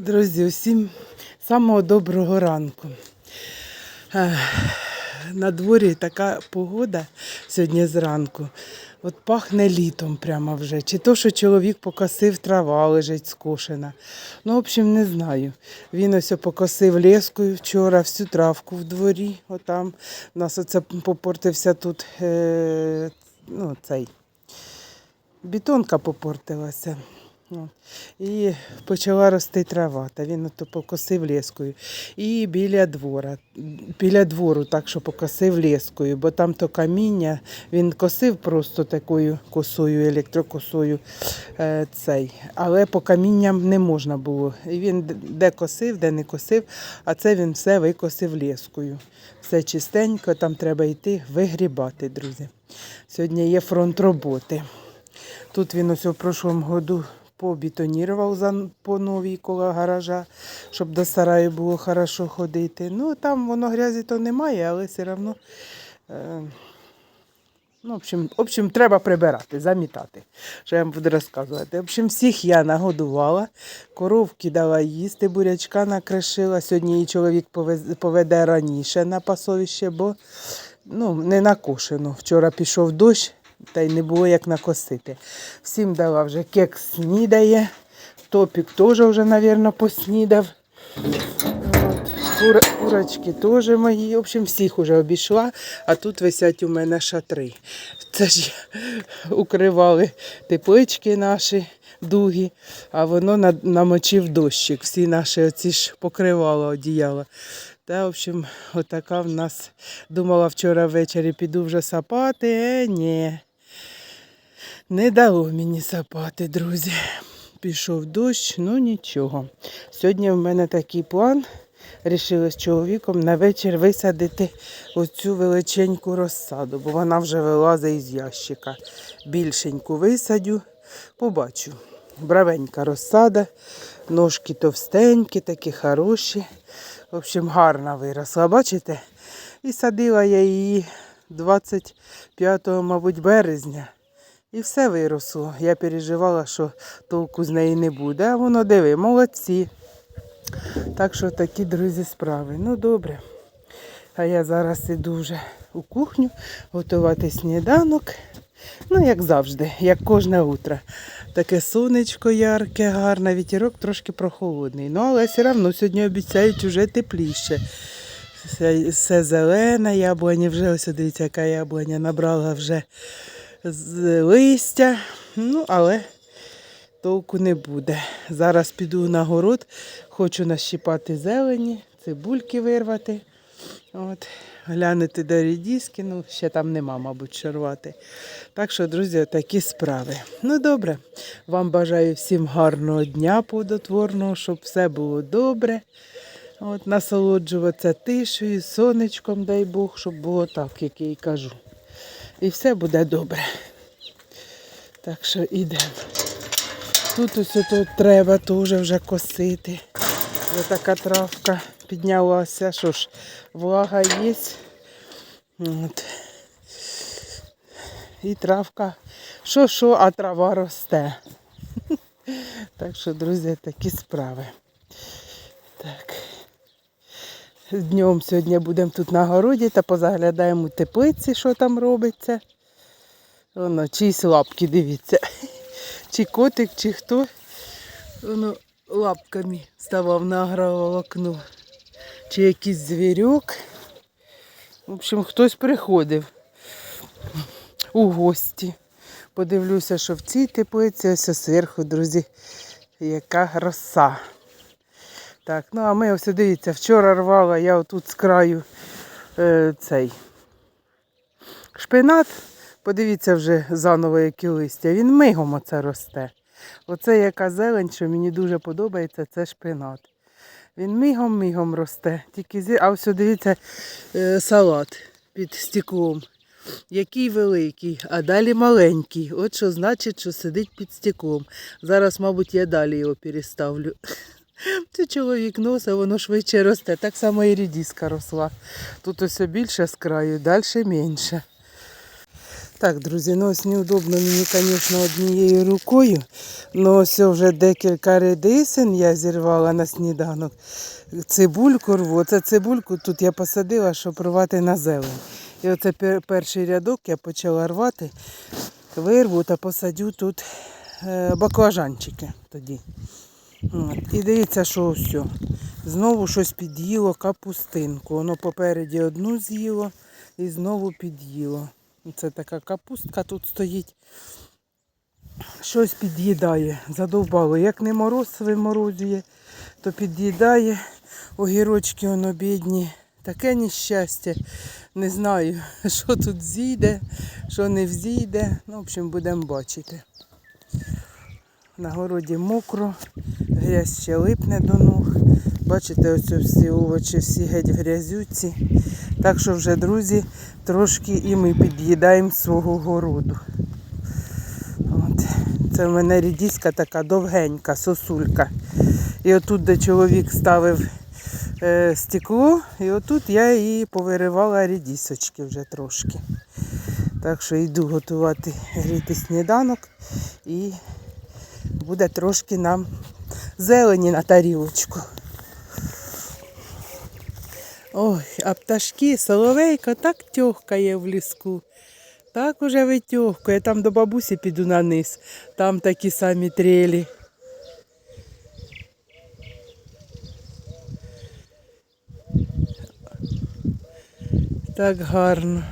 Друзі, усім самого доброго ранку. На дворі така погода сьогодні зранку. От пахне літом прямо вже. Чи то, що чоловік покосив, трава лежить скошена. Ну, в общем, не знаю. Він ось покосив лескою вчора всю травку в дворі. Отам. У нас оце попортився тут е, ну, цей. Бетонка попортилася. І почала рости трава, та він ото покосив лескою. І біля двора, біля двору так, що покосив лескою, бо там то каміння, він косив просто такою косою, електрокосою е, цей. Але по камінням не можна було. І він де косив, де не косив, а це він все викосив лескою. Все чистенько, там треба йти вигрібати, друзі. Сьогодні є фронт роботи. Тут він ось у прошлому году побетонірував за, по новій коло гаража, щоб до сараю було хорошо ходити. Ну, там воно грязі то немає, але все одно. Е, ну, в общем, в общем, треба прибирати, замітати. Що я вам буду розказувати. В общем, всіх я нагодувала, коровки дала їсти, бурячка накришила. Сьогодні її чоловік поведе раніше на пасовище, бо ну, не накошено. Вчора пішов дощ, та й не було як накосити. Всім дала вже кекс снідає. Топік теж вже, мабуть, поснідав. От. Кур, курочки теж мої. В общем, всіх вже обійшла, а тут висять у мене шатри. Це ж укривали теплички наші дуги, а воно намочив дощик. Всі наші оці ж покривала одіяла. Та, в общем, отака в нас думала вчора ввечері піду вже сапати. Е, ні. Не дало мені сапати, друзі. Пішов дощ, ну нічого. Сьогодні в мене такий план. Рішили з чоловіком на вечір висадити оцю величеньку розсаду, бо вона вже вилазить із ящика. Більшеньку висадю, побачу. Бравенька розсада, ножки товстенькі, такі хороші. В общем, гарна виросла, бачите? І садила я її 25, мабуть, березня. І все виросло. Я переживала, що толку з неї не буде. А воно диви, молодці. Так що такі, друзі, справи. Ну, добре. А я зараз іду вже у кухню готувати сніданок. Ну, як завжди, як кожне утро. Таке сонечко ярке, гарне, вітерок трошки прохолодний. Ну, але все одно сьогодні обіцяють вже тепліше. Все, все зелене, яблуні вже, ось дивіться, яка яблуня набрала вже з листя. Ну, але толку не буде. Зараз піду на город, хочу нащипати зелені, цибульки вирвати. От, глянути до рідіски, ну, ще там нема, мабуть, що. Так що, друзі, такі справи. Ну, добре. Вам бажаю всім гарного дня плодотворного, щоб все було добре. От, насолоджуватися тишею, сонечком, дай Бог, щоб було так, як я і кажу. І все буде добре. Так що йдемо. Тут усе тут треба теж вже косити. Ось така травка піднялася. Що ж, влага є. От. І травка. Що, що, а трава росте. Так що, друзі, такі справи. Так. Днем сьогодні будемо тут на городі та позаглядаємо теплиці, що там робиться. Воно, чиїсь лапки, дивіться. Чи котик, чи хто. Воно лапками ставав на агроволокно. Чи якийсь звірюк. В общем, хтось приходив у гості. Подивлюся, що в цій теплиці ось зверху, друзі, яка роса. Так, ну а ми ось дивіться, вчора рвала я отут з краю е, цей шпинат. Подивіться вже заново, які листя. Він мигом оце росте. Оце яка зелень, що мені дуже подобається, це шпинат. Він мигом-мигом росте. Тільки зі... А ось дивіться е, салат під стеклом. Який великий, а далі маленький. От що значить, що сидить під стеклом. Зараз, мабуть, я далі його переставлю. Це чоловік носить, воно швидше росте. Так само і рідіска росла. Тут ось більше з краю, далі менше. Так, друзі, ну ось неудобно мені, звісно, однією рукою. Ну ось вже декілька редисин я зірвала на сніданок. Цибульку рву. Оце цибульку тут я посадила, щоб рвати на зелень. І оце перший рядок я почала рвати, вирву та посадю тут е, баклажанчики тоді. І дивіться, що ось. Знову щось під'їло капустинку. Воно попереді одну з'їло і знову під'їло. Це така капустка тут стоїть. Щось під'їдає, задовбало. Як не мороз виморозює, то під'їдає. Огірочки воно бідні. Таке нещастя. Не знаю, що тут зійде, що не взійде. Ну, в общем, будемо бачити. На городі мокро, грязь ще липне до ног. Бачите, ось всі овочі, всі геть грязюці. Так що вже, друзі, трошки і ми під'їдаємо свого городу. От. Це в мене рідіська така довгенька, сосулька. І отут, де чоловік ставив е, стекло, і отут я її повиривала рідісочки вже трошки. Так що йду готувати гріти сніданок і буде трошки нам зелені на тарілочку. Ой, а пташки, соловейка так тьохкає в ліску. Так уже витьохкає. Там до бабусі піду на низ. Там такі самі трелі. Так гарно.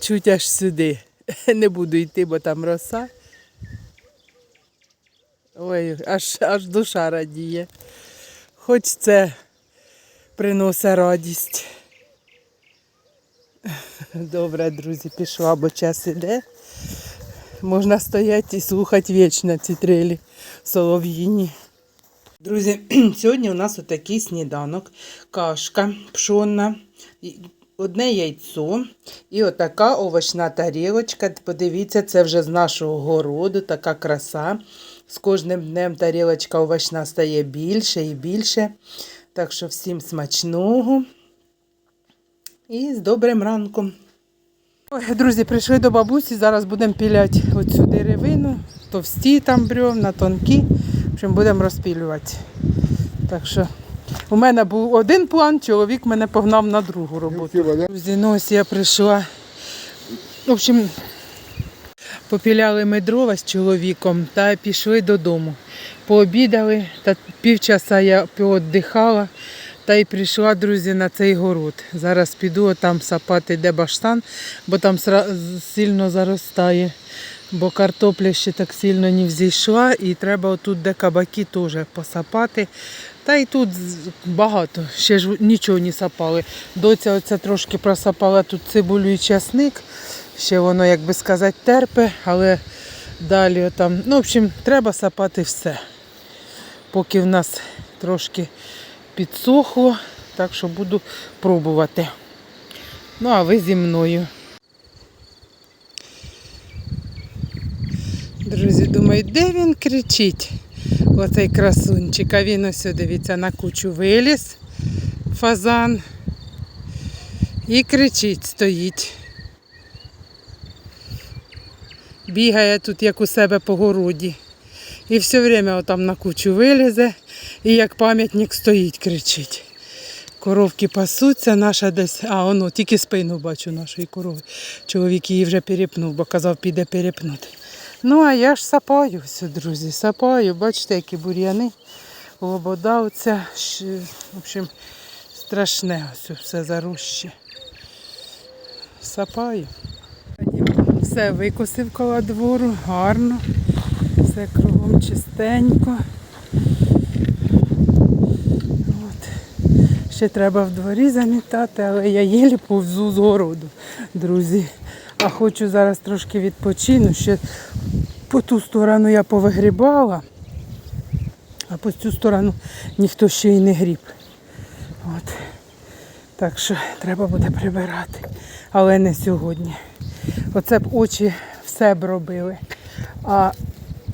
Чуть аж сюди. Не буду йти, бо там роса. Ой, аж, аж душа радіє. Хоч це приносить радість. Добре, друзі, пішла, бо час іде. Можна стояти і слухати вічно ці трелі солов'їні. Друзі, сьогодні у нас отакий сніданок. Кашка пшонна, одне яйцо і отака овочна тарілочка. Подивіться, це вже з нашого городу, така краса. З кожним днем тарілочка овочна стає більше і більше. Так що всім смачного і з добрим ранком. Ой, друзі, прийшли до бабусі, зараз будемо піляти оцю деревину, товсті там бревна, тонкі. В общем, будемо розпілювати. Так що у мене був один план, чоловік мене погнав на другу роботу. Друзі, ну ось я прийшла. В общем, попіляли ми дрова з чоловіком та пішли додому. Пообідали, та півчаса я пооддихала та й прийшла, друзі, на цей город. Зараз піду там сапати, де баштан, бо там сра- сильно заростає. Бо картопля ще так сильно не взійшла, і треба отут, де кабаки, теж посапати. Та й тут багато, ще ж нічого не сапали. Доця оце трошки просапала тут цибулю і часник. Ще воно, як би сказати, терпе, але далі там. Ну, в общем, треба сапати все. Поки в нас трошки підсохло, так що буду пробувати. Ну, а ви зі мною. Друзі, думають, де він кричить? Оцей красунчик. А він ось, дивіться, на кучу виліз, фазан. І кричить, стоїть. Бігає тут, як у себе по городі. І все время отам на кучу вилізе і як пам'ятник стоїть, кричить. Коровки пасуться, наша десь, а воно, тільки спину бачу нашої корови. Чоловік її вже перепнув, бо казав, піде перепнути. Ну, а я ж сапаю, все, друзі, сапаю. Бачите, які бур'яни. Лобода оця, в общем, страшне ось все заруще. Сапаю. Все викосив коло двору, гарно. Все кругом чистенько. От. Ще треба в дворі замітати, але я єлі повзу з городу, друзі. А хочу зараз трошки відпочину. Ще по ту сторону я повигрібала, а по цю сторону ніхто ще й не гріб. От. Так що треба буде прибирати. Але не сьогодні. Оце б очі все б робили, а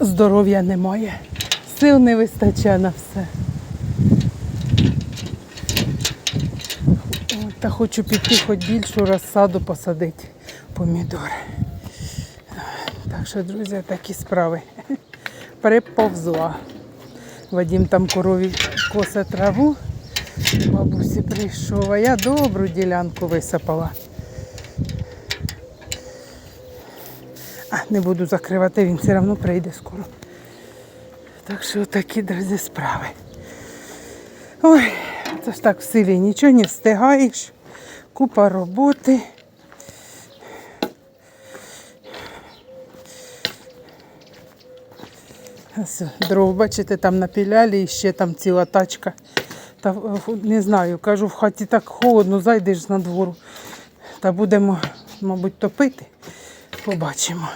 здоров'я немає. Сил не вистачає на все. Та хочу піти хоч більшу розсаду посадити помідори. Так що, друзі, такі справи. Приповзла. Вадим там корові косе траву. Бабусі прийшов, а я добру ділянку висипала. А, не буду закривати, він все одно прийде скоро. Так що такі, друзі, справи. Ой, це ж так в селі нічого не встигаєш. Купа роботи. Дров, бачите, там напіляли і ще там ціла тачка. Та е, не знаю, кажу, в хаті так холодно, зайдеш на двору. Та будемо, мабуть, топити. Побачимо.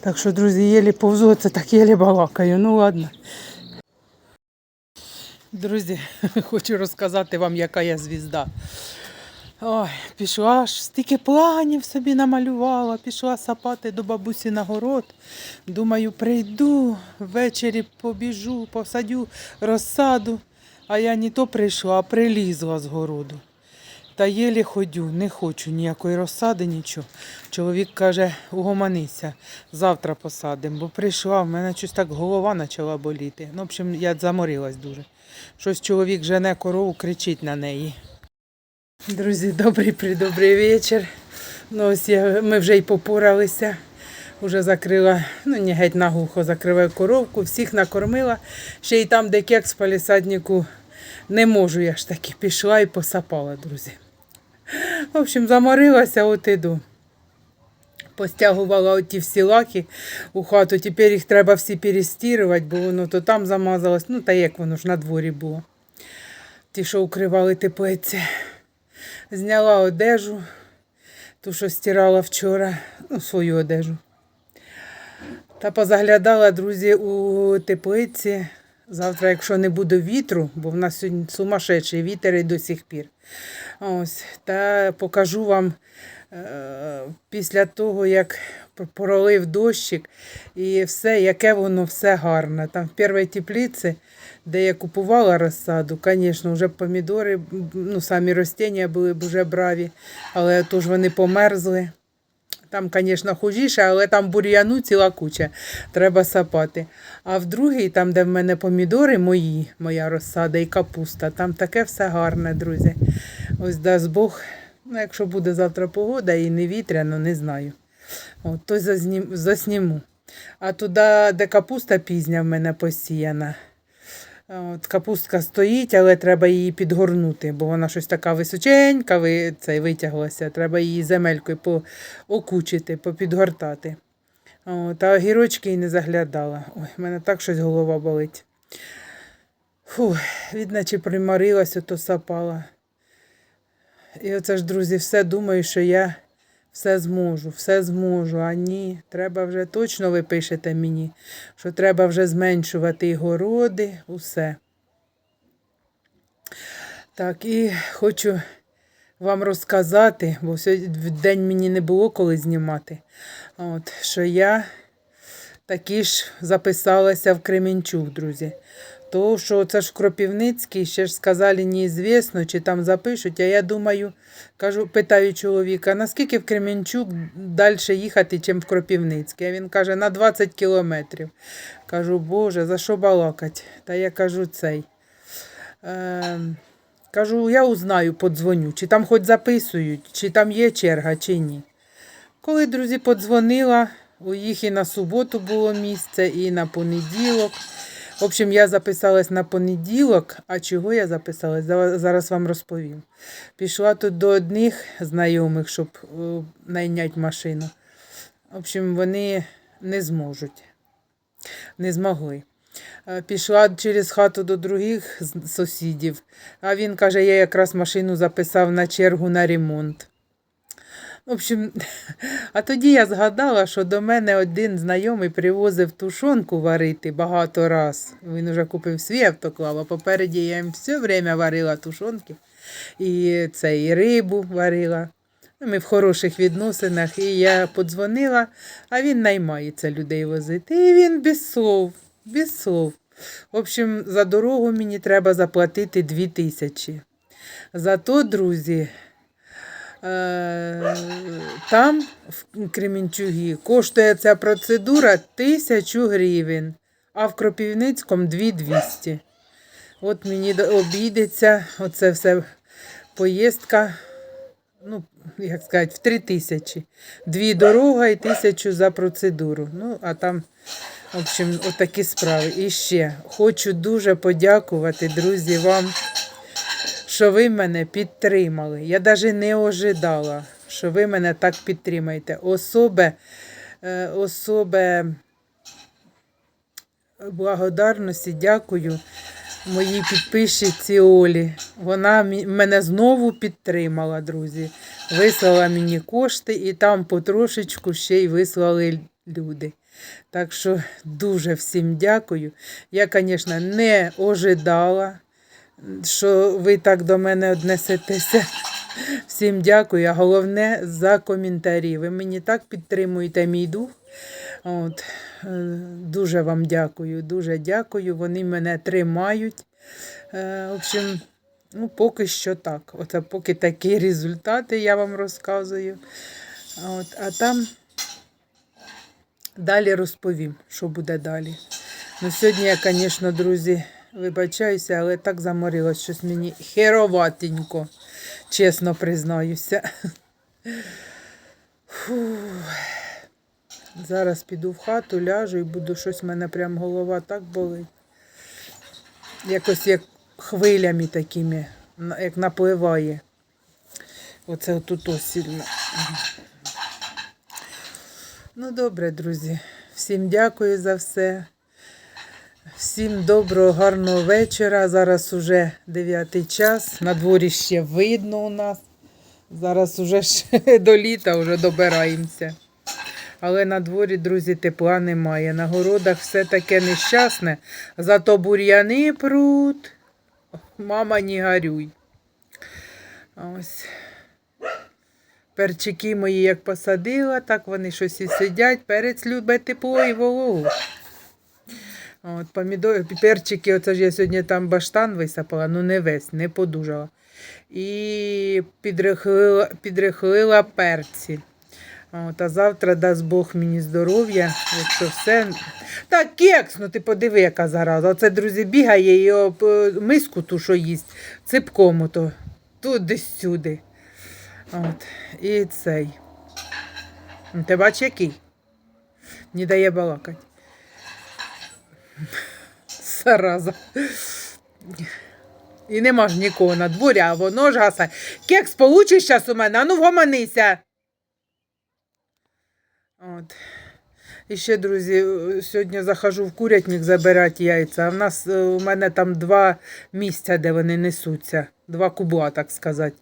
Так що, друзі, єлі повзу, це так єлі балакаю. Ну ладно. Друзі, хочу розказати вам, яка я звізда. Ой, пішла аж стільки планів собі намалювала, пішла сапати до бабусі на город. Думаю, прийду, ввечері побіжу, посадю розсаду. А я не то прийшла, а прилізла з городу. Та єлі ходю, не хочу ніякої розсади, нічого. Чоловік каже, угомонися, завтра посадимо, бо прийшла, в мене щось так голова почала боліти. Ну, в общем, я заморилась дуже. Щось чоловік жене корову, кричить на неї. Друзі, добрий придобрий вечір. Ну, ось я, ми вже й попоралися. Уже закрила, ну не геть наглухо закриваю коровку, всіх накормила. Ще й там, де кекс в палісаднику, не можу я ж таки. Пішла і посапала, друзі. В общем, заморилася, от іду. Постягувала оті всі лаки у хату. Тепер їх треба всі перестірувати, бо воно то там замазалось. Ну, та як воно ж на дворі було. Ті, що укривали теплиці. Зняла одежу, ту, що стирала вчора, ну, свою одежу. Та позаглядала, друзі, у теплиці. Завтра, якщо не буде вітру, бо в нас сьогодні сумасшедший вітер і до сих пір. Ось, та покажу вам е, після того, як пролив дощик і все, яке воно все гарне. Там в першій теплиці, де я купувала розсаду, звісно, вже помідори, ну, самі ростіння були б вже браві, але то вони померзли. Там, звісно, хужіше, але там бур'яну ціла куча. Треба сапати. А в другій, там, де в мене помідори мої, моя розсада і капуста, там таке все гарне, друзі. Ось дасть Бог. Ну, якщо буде завтра погода і не вітряно, не знаю. От, то зазнім, засніму. А туди, де капуста пізня в мене посіяна. От, капустка стоїть, але треба її підгорнути, бо вона щось така височенька, ви, цей, витяглася. Треба її земелькою поокучити, попідгортати. От, а огірочки і не заглядала. Ой, в мене так щось голова болить. Фу, від наче примарилася, то сапала. І оце ж, друзі, все думаю, що я все зможу, все зможу. А ні, треба вже точно ви пишете мені, що треба вже зменшувати і городи, усе. Так, і хочу вам розказати, бо в день мені не було коли знімати. От, що я таки ж записалася в Кременчук, друзі. То, що це ж Кропівницький, ще ж сказали, неізвісно, чи там запишуть. А я думаю, кажу, питаю чоловіка, наскільки в Кременчук далі їхати, ніж в Кропівницький? А він каже, на 20 кілометрів. Кажу, Боже, за що балакать? Та я кажу цей. Е, кажу, я узнаю, подзвоню, чи там хоч записують, чи там є черга, чи ні. Коли, друзі, подзвонила, у їх і на суботу було місце, і на понеділок. В общем, я записалась на понеділок. А чого я записалась? Зараз вам розповім. Пішла тут до одних знайомих, щоб е, найняти машину. В общем, вони не зможуть. Не змогли. Е, Пішла через хату до других сусідів, а він каже, я якраз машину записав на чергу на ремонт. В общем, а тоді я згадала, що до мене один знайомий привозив тушонку варити багато раз. Він вже купив свій автоклав, а попереді я їм все время варила тушонки. І це, і рибу варила. Ну, Ми в хороших відносинах. І я подзвонила, а він наймається людей возити. І він без слов, без слов. В общем, за дорогу мені треба заплатити дві тисячі. Зато, друзі, Там, в Кремінчугі, коштує ця процедура тисячу гривень, а в Кропивницькому 2200. От мені обійдеться оце все поїздка, ну, як сказати, в три тисячі. Дві дорога і тисячу за процедуру. Ну, а там, в общем, отакі справи. І ще хочу дуже подякувати, друзі, вам, що ви мене підтримали. Я навіть не ожидала, що ви мене так підтримаєте. Особе, е, особе благодарності дякую моїй підписчиці Олі. Вона мене знову підтримала, друзі. Вислала мені кошти і там потрошечку ще й вислали люди. Так що дуже всім дякую. Я, звісно, не ожидала, що ви так до мене однесетеся. Всім дякую, а головне за коментарі. Ви мені так підтримуєте мій дух. От, е, дуже вам дякую, дуже дякую. Вони мене тримають. Е, В общем, ну, поки що так. Оце поки такі результати я вам розказую. От, а там далі розповім, що буде далі. Ну, сьогодні я, звісно, друзі, вибачаюся, але так заморилась, щось мені хероватенько, чесно признаюся. Фу. Зараз піду в хату, ляжу і буду щось в мене прям голова так болить. Якось як хвилями такими, як напливає. Оце тут ось. Ну, добре, друзі. Всім дякую за все. Всім доброго, гарного вечора. Зараз уже 9 час. На дворі ще видно у нас. Зараз уже ще до літа вже добираємося. Але на дворі, друзі, тепла немає. На городах все таке нещасне, зато бур'яни прут. Мама, не горюй. Ось. Перчики мої як посадила, так вони щось і сидять. Перець любить тепло і вологу. От, помідори, перчики, оце ж я сьогодні там баштан висипала, ну не весь, не подужала. І підрихлила, підрихлила перці. От, а завтра дасть Бог мені здоров'я, якщо все. Так, кекс, ну ти подиви, яка зараза. Оце, друзі, бігає і об е, миску ту, що їсть, ципком ото, туди сюди. От, і цей. Ти бач, який? Не дає балакати. Зараза. І нема ж нікого на дворі, а воно ж гасає. Кекс получиш зараз у мене, а ну вгомонися. От. І ще, друзі, сьогодні захожу в курятник забирати яйця. А в нас е, у мене там два місця, де вони несуться. Два кубла, так сказати.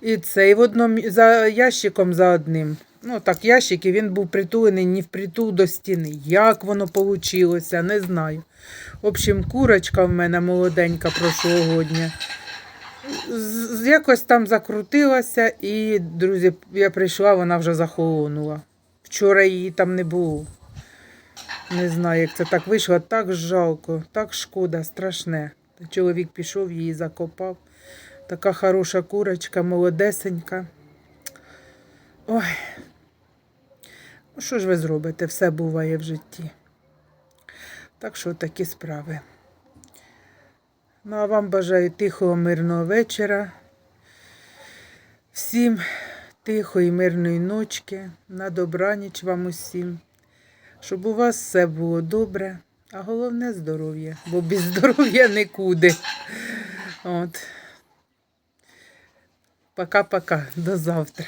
І це і в одному за ящиком за одним. Ну так, ящик, і він був притулений не впритул до стіни. Як воно вийшло, не знаю. В общем, курочка в мене молоденька прошлогодня. Якось там закрутилася, і, друзі, я прийшла, вона вже захолонула. Вчора її там не було. Не знаю, як це так вийшло. Так жалко, так шкода, страшне. Чоловік пішов, її закопав. Така хороша курочка, молодесенька. Ой. Що ж ви зробите? Все буває в житті. Так що такі справи. Ну, а вам бажаю тихого, мирного вечора. Всім тихої, мирної ночки. На добраніч вам усім. Щоб у вас все було добре, а головне здоров'я, бо без здоров'я нікуди. От. Пока-пока, до завтра.